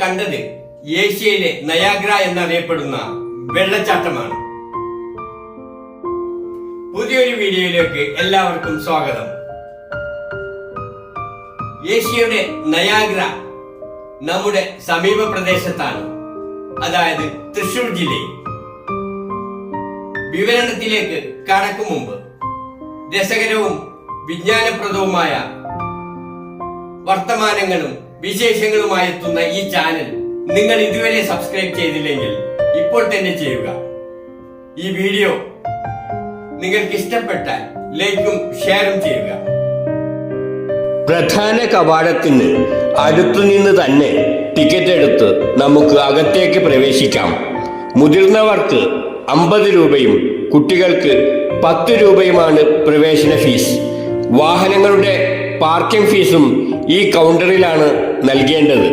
കണ്ടത് ഏഷ്യയിലെ നയാഗ്ര എന്നറിയപ്പെടുന്ന വെള്ളച്ചാട്ടമാണ്. പുതിയൊരു വീഡിയോയിലേക്ക് എല്ലാവർക്കും സ്വാഗതം. ഏഷ്യയുടെ നയാഗ്ര നമ്മുടെ സമീപ പ്രദേശത്താണ് അതായത് തൃശൂർ ജില്ലയിൽ വിവരണത്തിലേക്ക് കടക്കും മുമ്പ് രസകരവും വിജ്ഞാനപ്രദവുമായ വർത്തമാനങ്ങളും വിശേഷങ്ങളുമായി എത്തുന്ന ഈ ചാനൽ നിങ്ങൾ ഇതുവരെ സബ്സ്ക്രൈബ് ചെയ്തില്ലെങ്കിൽ ഇപ്പോൾ തന്നെ ചെയ്യുക. ഈ വീഡിയോ നിങ്ങൾക്ക് ഇഷ്ടപ്പെട്ടാൽ ലൈക്കും ഷെയറും ചെയ്യുക. പ്രധാന കവാടത്തിന് അടുത്തുനിന്ന് തന്നെ ടിക്കറ്റ് എടുത്ത് നമുക്ക് അകത്തേക്ക് പ്രവേശിക്കാം. മുതിർന്നവർക്ക് അമ്പത് രൂപയും കുട്ടികൾക്ക് പത്ത് രൂപയുമാണ് പ്രവേശന ഫീസ്. വാഹനങ്ങളുടെ പാർക്കിംഗ് ഫീസും ഈ കൗണ്ടറിലാണ് നൽകേണ്ടത്.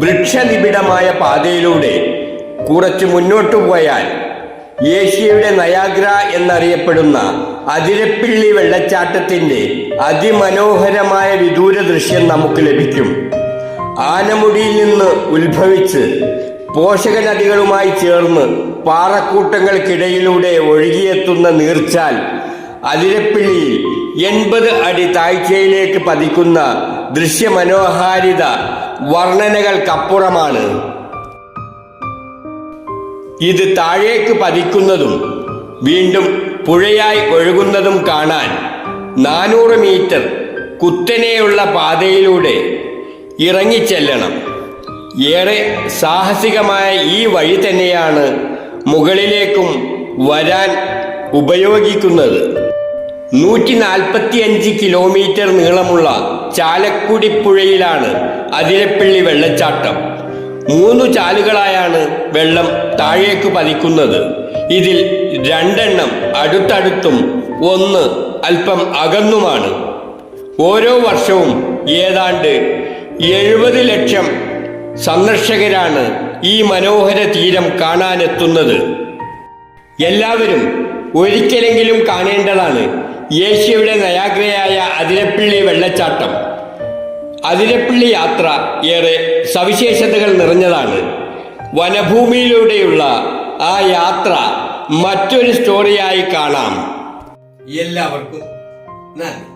വൃക്ഷനിബിഡമായ പാതയിലൂടെ കുറച്ച് മുന്നോട്ടു പോയാൽ ഏഷ്യയുടെ നയാഗ്ര എന്നറിയപ്പെടുന്ന അതിരപ്പിള്ളി വെള്ളച്ചാട്ടത്തിന്റെ അതിമനോഹരമായ വിദൂര ദൃശ്യം നമുക്ക് ലഭിക്കും. ആനമുടിയിൽ നിന്ന് ഉത്ഭവിച്ച് പോഷക നദികളുമായി ചേർന്ന് പാറക്കൂട്ടങ്ങൾക്കിടയിലൂടെ ഒഴുകിയെത്തുന്ന നീർച്ചാൽ അതിരപ്പിള്ളിയിൽ എൺപത് അടി താഴ്ചയിലേക്ക് പതിക്കുന്ന ദൃശ്യമനോഹാരിത വർണനകൾക്കപ്പുറമാണ്. ഇത് താഴേക്ക് പതിക്കുന്നതും വീണ്ടും പുഴയായി ഒഴുകുന്നതും കാണാൻ നാനൂറ് മീറ്റർ കുത്തനെയുള്ള പാതയിലൂടെ ഇറങ്ങിച്ചെല്ലണം. ഏറെ സാഹസികമായ ഈ വഴി തന്നെയാണ് മുകളിലേക്കും വരാൻ ഉപയോഗിക്കുന്നത്. നൂറ്റി നാൽപ്പത്തി അഞ്ച് കിലോമീറ്റർ നീളമുള്ള ചാലക്കുടി പുഴയിലാണ് അതിരപ്പള്ളി വെള്ളച്ചാട്ടം. മൂന്ന് ചാലുകളായാണ് വെള്ളം താഴേക്ക് പതിക്കുന്നത്. ഇതിൽ രണ്ടെണ്ണം അടുത്തടുത്തും ഒന്ന് അല്പം അകന്നുമാണ്. ഓരോ വർഷവും ഏതാണ്ട് എഴുപത് ലക്ഷം സന്ദർശകരാണ് ഈ മനോഹര തീരം കാണാനെത്തുന്നത്. എല്ലാവരും ഒരിക്കലെങ്കിലും കാണേണ്ടതാണ്. ഏഷ്യയുടെ നയാഗ്രയായ അതിരപ്പിള്ളി വെള്ളച്ചാട്ടം. അതിരപ്പിള്ളി യാത്ര ഏറെ സവിശേഷതകൾ നിറഞ്ഞതാണ്. വനഭൂമിയിലൂടെയുള്ള ആ യാത്ര മറ്റൊരു സ്റ്റോറിയായി കാണാം. എല്ലാവർക്കും നന്ദി.